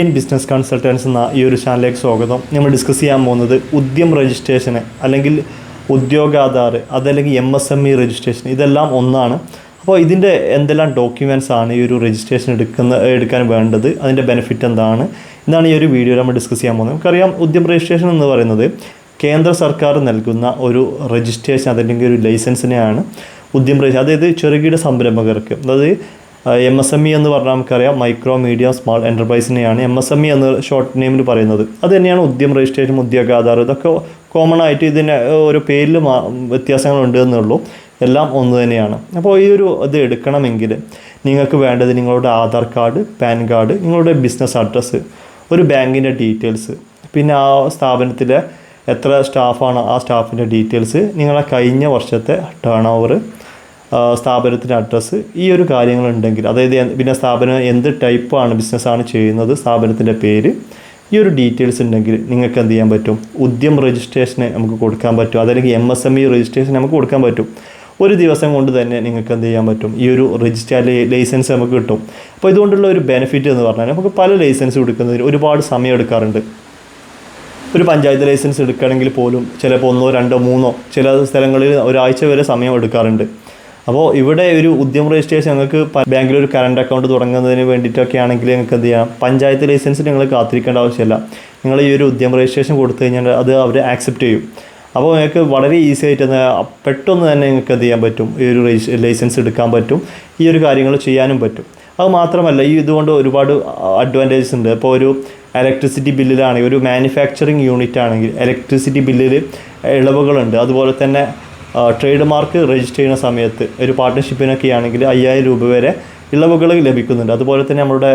N business consultants എന്ന ഈ ഒരു ചാനലിലേക്ക് സ്വാഗതം. നമ്മൾ ഡിസ്കസ് ചെയ്യാൻ പോകുന്നത് ഉദ്യം രജിസ്ട്രേഷന് അല്ലെങ്കിൽ ഉദ്യോഗാധാർ അതല്ലെങ്കിൽ M S M E registration ഇതെല്ലാം ഒന്നാണ്. അപ്പോൾ ഇതിന്റെ എന്തെല്ലാം ഡോക്യുമെന്റ്സ് ആണ് ഈ ഒരു രജിസ്ട്രേഷൻ എടുക്കുന്ന എടുക്കാൻ വേണ്ടത്? അതിന്റെ ബെനിഫിറ്റ് എന്താണ്? എന്നാണ് ഈ ഒരു വീഡിയോ നമ്മൾ ഡിസ്കസ് ചെയ്യാൻ പോകുന്നത്. നമുക്കറിയാം ഉദ്യം രജിസ്ട്രേഷൻ എന്ന് പറയുന്നത് കേന്ദ്ര സർക്കാർ നൽകുന്ന ഒരു രജിസ്ട്രേഷൻ അതല്ലെങ്കിൽ ഒരു ലൈസൻസിനെയാണ് ഉദ്യം രജിസ്ട്രേഷൻ അതായത് ചെറുകിട സംരംഭകർക്ക്. അതായത് എം എസ് എം ഇ എന്ന് പറഞ്ഞാൽ നമുക്കറിയാം. മൈക്രോ മീഡിയം സ്മാൾ എന്റർപ്രൈസിനെയാണ് എം എസ് എം ഇ എന്ന് ഷോർട്ട് നെയിമിൽ പറയുന്നത്. അത് തന്നെയാണ് ഉദ്യം രജിസ്ട്രേഷൻ ഉദ്യോഗ ആധാർ ഇതൊക്കെ കോമൺ ആയിട്ട് ഇതിന് ഒരു പേരിൽ വ്യത്യാസങ്ങളുണ്ട് എന്നുള്ളൂ. എല്ലാം ഒന്ന് തന്നെയാണ്. അപ്പോൾ ഈ ഒരു ഇത് എടുക്കണമെങ്കിൽ നിങ്ങൾക്ക് വേണ്ടത് നിങ്ങളുടെ ആധാർ കാർഡ് പാൻ കാർഡ് നിങ്ങളുടെ ബിസിനസ് അഡ്രസ്സ് ഒരു ബാങ്കിന്റെ ഡീറ്റെയിൽസ് പിന്നെ ആ സ്ഥാപനത്തിലെ എത്ര സ്റ്റാഫാണ് ആ സ്റ്റാഫിന്റെ ഡീറ്റെയിൽസ് നിങ്ങളെ കഴിഞ്ഞ വർഷത്തെ ടേൺ ഓവർ സ്ഥാപനത്തിന്റെ അഡ്രസ്സ് ഈ ഒരു കാര്യങ്ങളുണ്ടെങ്കിൽ അതായത് പിന്നെ സ്ഥാപനം എന്ത് ടൈപ്പാണ് ബിസിനസ്സാണ് ചെയ്യുന്നത് സ്ഥാപനത്തിന്റെ പേര് ഈ ഒരു ഡീറ്റെയിൽസ് ഉണ്ടെങ്കിൽ നിങ്ങൾക്ക് എന്ത് ചെയ്യാൻ പറ്റും? ഉദ്യം രജിസ്ട്രേഷന് നമുക്ക് കൊടുക്കാൻ പറ്റും. അതല്ലെങ്കിൽ M S M E registration നമുക്ക് കൊടുക്കാൻ പറ്റും. ഒരു ദിവസം കൊണ്ട് തന്നെ നിങ്ങൾക്ക് എന്ത് ചെയ്യാൻ പറ്റും? ഈ ഒരു രജിസ്റ്റർ ലൈസൻസ് നമുക്ക് കിട്ടും. അപ്പോൾ ഇതുകൊണ്ടുള്ള ഒരു ബെനിഫിറ്റ് എന്ന് പറഞ്ഞാൽ നമുക്ക് പല ലൈസൻസ് കൊടുക്കുന്നതിന് ഒരുപാട് സമയം എടുക്കാറുണ്ട്. ഒരു പഞ്ചായത്ത് ലൈസൻസ് എടുക്കുകയാണെങ്കിൽ പോലും ചിലപ്പോൾ ഒന്നോ രണ്ടോ മൂന്നോ ചില സ്ഥലങ്ങളിൽ ഒരാഴ്ച വരെ സമയം എടുക്കാറുണ്ട്. അപ്പോൾ ഇവിടെ ഒരു ഉദ്യമ രജിസ്ട്രേഷൻ ഞങ്ങൾക്ക് ബാങ്കിൽ ഒരു കറണ്ട് അക്കൗണ്ട് തുടങ്ങുന്നതിന് വേണ്ടിയിട്ടൊക്കെ ആണെങ്കിൽ നിങ്ങൾക്ക് എന്ത് ചെയ്യാം? പഞ്ചായത്ത് ലൈസൻസിന് നിങ്ങൾ കാത്തിരിക്കേണ്ട ആവശ്യമില്ല. നിങ്ങൾ ഈ ഒരു ഉദ്യമ രജിസ്ട്രേഷൻ കൊടുത്തു കഴിഞ്ഞാൽ അത് അവർ ആക്സെപ്റ്റ് ചെയ്യും. അപ്പോൾ നിങ്ങൾക്ക് വളരെ ഈസി ആയിട്ട് പെട്ടെന്ന് തന്നെ നിങ്ങൾക്ക് എന്ത് ചെയ്യാൻ പറ്റും? ഈ ഒരു ലൈസൻസ് എടുക്കാൻ പറ്റും. ഈ ഒരു കാര്യങ്ങൾ ചെയ്യാനും പറ്റും. അത് മാത്രമല്ല ഈ ഇതുകൊണ്ട് ഒരുപാട് അഡ്വാന്റേജസ് ഉണ്ട്. ഇപ്പോൾ ഒരു ഇലക്ട്രിസിറ്റി ബില്ലിലാണെങ്കിൽ ഒരു മാനുഫാക്ചറിങ് യൂണിറ്റ് ആണെങ്കിൽ ഇലക്ട്രിസിറ്റി ബില്ലിൽ ഇളവുകളുണ്ട്. അതുപോലെ തന്നെ ട്രേഡ് മാർക്ക് രജിസ്റ്റർ ചെയ്യുന്ന സമയത്ത് ഒരു പാർട്ട്ണർഷിപ്പിനൊക്കെ ആണെങ്കിൽ അയ്യായിരം രൂപ വരെ ഇളവുകൾ ലഭിക്കുന്നുണ്ട്. അതുപോലെ തന്നെ നമ്മുടെ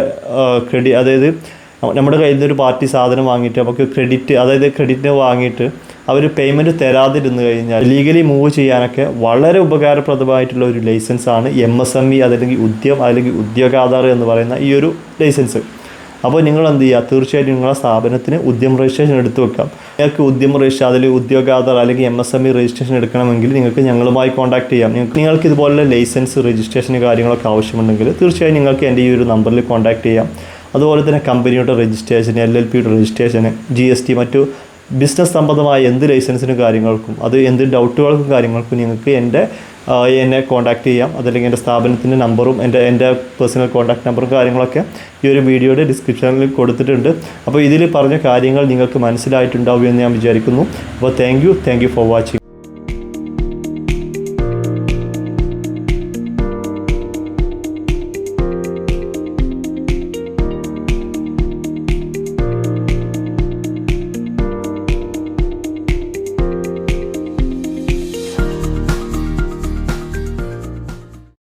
ക്രെഡി അതായത് നമ്മുടെ കയ്യിൽ നിന്ന് ഒരു പാർട്ടി സാധനം വാങ്ങിയിട്ട് നമുക്ക് ക്രെഡിറ്റ് അതായത് ക്രെഡിറ്റിന് വാങ്ങിയിട്ട് അവർ പേയ്മെന്റ് തരാതിരുന്നു കഴിഞ്ഞാൽ ലീഗലി മൂവ് ചെയ്യാനൊക്കെ വളരെ ഉപകാരപ്രദമായിട്ടുള്ള ഒരു ലൈസൻസാണ് എം എസ് എം ഇ അതല്ലെങ്കിൽ ഉദ്യം അല്ലെങ്കിൽ ഉദ്യോഗാധാർ എന്ന് പറയുന്ന ഈ ഒരു ലൈസൻസ് അപ്പോൾ നിങ്ങൾ എന്ത് ചെയ്യുക? തീർച്ചയായിട്ടും നിങ്ങളുടെ സ്ഥാപനത്തിന് ഉദ്യമ രജിസ്ട്രേഷൻ എടുത്തു വെക്കാം നിങ്ങൾക്ക് ഉദ്യമ രജിസ്ട്രേഷൻ അതിൽ ഉദ്യോഗാധാർ അല്ലെങ്കിൽ M S M E registration എടുക്കണമെങ്കിൽ നിങ്ങൾക്ക് ഞങ്ങളുമായി കോൺടാക്ട് ചെയ്യാം. നിങ്ങൾക്ക് നിങ്ങൾക്ക് ഇതുപോലെ ലൈസൻസ് രജിസ്ട്രേഷൻ കാര്യങ്ങളൊക്കെ ആവശ്യമുണ്ടെങ്കിൽ തീർച്ചയായും നിങ്ങൾക്ക് എന്റെ ഈ ഒരു നമ്പറിൽ കോൺടാക്ട് ചെയ്യാം. അതുപോലെ തന്നെ കമ്പനിയുടെ രജിസ്ട്രേഷൻ എൽ എൽ പിയുടെ രജിസ്ട്രേഷന് ജി എസ് ടി മറ്റു ബിസിനസ് സംബന്ധമായ എന്ത് ലൈസൻസിനും കാര്യങ്ങൾക്കും അത് എന്ത് ഡൗട്ടുകൾക്കും കാര്യങ്ങൾക്കും നിങ്ങൾക്ക് എന്റെ എന്നെ കോൺടാക്ട് ചെയ്യാം. അതല്ലെങ്കിൽ എന്റെ സ്ഥാപനത്തിന്റെ നമ്പറും എന്റെ എന്റെ പേഴ്സണൽ കോൺടാക്ട് നമ്പറും കാര്യങ്ങളൊക്കെ ഈ ഒരു വീഡിയോയുടെ ഡിസ്ക്രിപ്ഷനിൽ കൊടുത്തിട്ടുണ്ട്. അപ്പോൾ ഇതിൽ പറഞ്ഞ കാര്യങ്ങൾ നിങ്ങൾക്ക് മനസ്സിലായിട്ടുണ്ടാവും എന്ന് ഞാൻ വിചാരിക്കുന്നു. അപ്പോൾ thank you thank you for watching